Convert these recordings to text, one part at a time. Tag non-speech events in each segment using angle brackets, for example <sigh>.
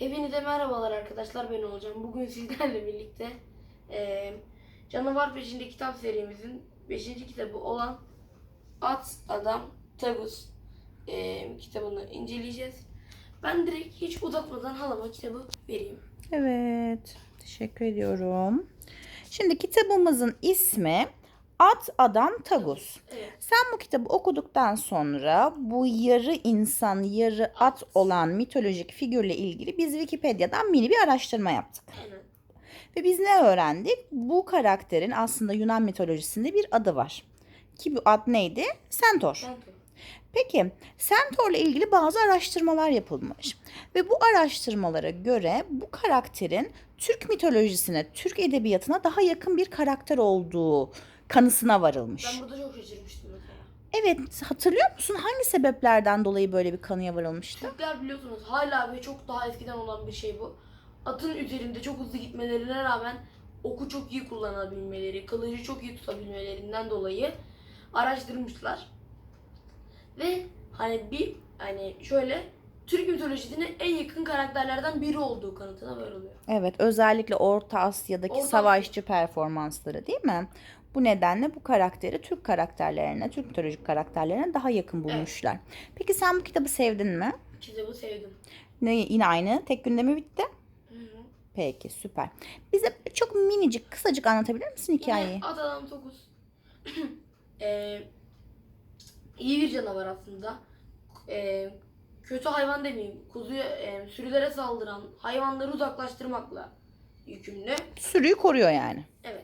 Hepinize merhabalar arkadaşlar ben olacağım. Bugün sizlerle birlikte eee, Canavar Peşinde kitap serimizin 5. kitabı olan At Adam Tagus eee, kitabını inceleyeceğiz. Ben direkt hiç uzatmadan halama kitabı vereyim. Evet, teşekkür ediyorum. Şimdi kitabımızın ismi At Adam Tagus. Evet. Sen bu kitabı okuduktan sonra bu yarı insan, yarı at olan mitolojik figürle ilgili biz Wikipedia'dan mini bir araştırma yaptık. Aynen. Ve biz ne öğrendik? Bu karakterin aslında Yunan mitolojisinde bir adı var. Ki bu ad neydi? Centaur. Ben Peki Centaur'la ilgili bazı araştırmalar yapılmış. Ve bu araştırmalara göre bu karakterin Türk mitolojisine, Türk edebiyatına daha yakın bir karakter olduğu kanısına varılmış. Ben burada çok şaşırmıştım mesela. Evet hatırlıyor musun hangi sebeplerden dolayı böyle bir kanıya varılmıştı? Türkler biliyorsunuz hala ve çok daha eskiden olan bir şey bu. Atın üzerinde çok hızlı gitmelerine rağmen oku çok iyi kullanabilmeleri, kılıcı çok iyi tutabilmelerinden dolayı araştırmışlar. Ve hani bir hani şöyle Türk mitolojisine en yakın karakterlerden biri olduğu kanıtına varılıyor. Evet özellikle Orta Asya'daki Orta savaşçı performansları değil mi? Bu nedenle bu karakteri Türk karakterlerine, Türk mitolojik karakterlerine daha yakın bulmuşlar. Peki sen bu kitabı sevdin mi? Kitabı sevdim. Ne, yine aynı tek günde mi bitti? Hı hı. Peki süper. Bize çok minicik kısacık anlatabilir misin hikayeyi? Yani at adam Tokus <clears throat> Eee iyi bir canavar aslında. Eee kötü hayvan demeyeyim. Kuzuya, eee, sürülere saldıran hayvanları uzaklaştırmakla yükümlü. Sürüyü koruyor yani. Evet.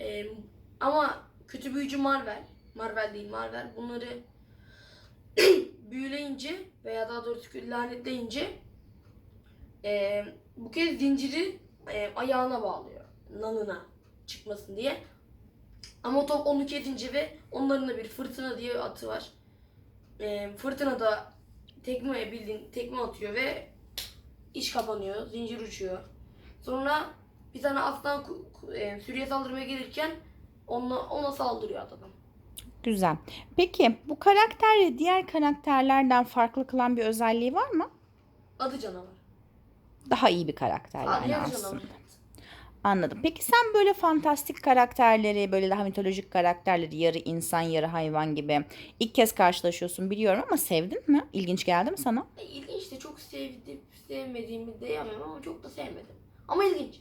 Eee, ama kötü büyücü Marvel, Marvel değil Marvel bunları <clears throat> büyüleyince veya daha doğrusu lanetleyince eee, bu kez zinciri eee, ayağına bağlıyor. Nanına çıkmasın diye. Ama top onu kesince ve onların da bir fırtına diye atı var. Eee fırtına da tekme bildiğin tekme atıyor ve iş kapanıyor. Zincir uçuyor. Sonra bir tane aslan e, sürüye saldırmaya gelirken ona, ona saldırıyor adam. Güzel. Peki bu karakterle diğer karakterlerden farklı kılan bir özelliği var mı? Adı canavar. Daha iyi bir karakter Adı yani aslında. canavar. Anladım. Peki sen böyle fantastik karakterleri, böyle daha mitolojik karakterleri, yarı insan, yarı hayvan gibi ilk kez karşılaşıyorsun biliyorum ama sevdin mi? İlginç geldi mi sana? E, İlginç de çok sevdim, sevmediğimi diyemem ama çok da sevmedim. Ama ilginç.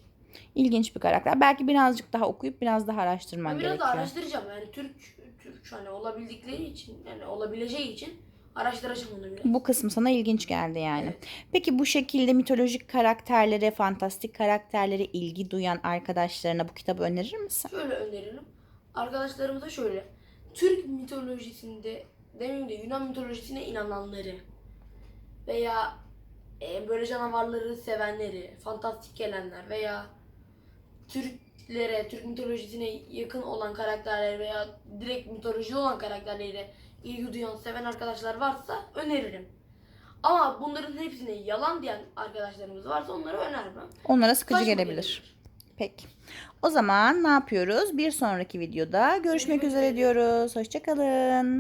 İlginç bir karakter. Belki birazcık daha okuyup biraz daha araştırman Ben biraz da gerekiyor. araştıracağım yani Türk Türk hani olabildikleri için yani olabileceği için araştıracağım onu biraz. Bu kısım sana ilginç geldi yani. Evet. Peki bu şekilde mitolojik karakterlere, fantastik karakterlere ilgi duyan arkadaşlarına bu kitabı önerir misin? Şöyle öneririm. Arkadaşlarımıza şöyle. Türk mitolojisinde demeyeyim de Yunan mitolojisine inananları veya e, böyle canavarları sevenleri, fantastik gelenler veya Türklere, Türk mitolojisine yakın olan karakterler veya direkt mitolojide olan karakterlere ilgi duyan, seven arkadaşlar varsa öneririm. Ama bunların hepsine yalan diyen arkadaşlarımız varsa onları önermem. Onlara sıkıcı Saçma gelebilir. Peki. O zaman ne yapıyoruz? Bir sonraki videoda görüşmek üzere. diyoruz. Hoşçakalın.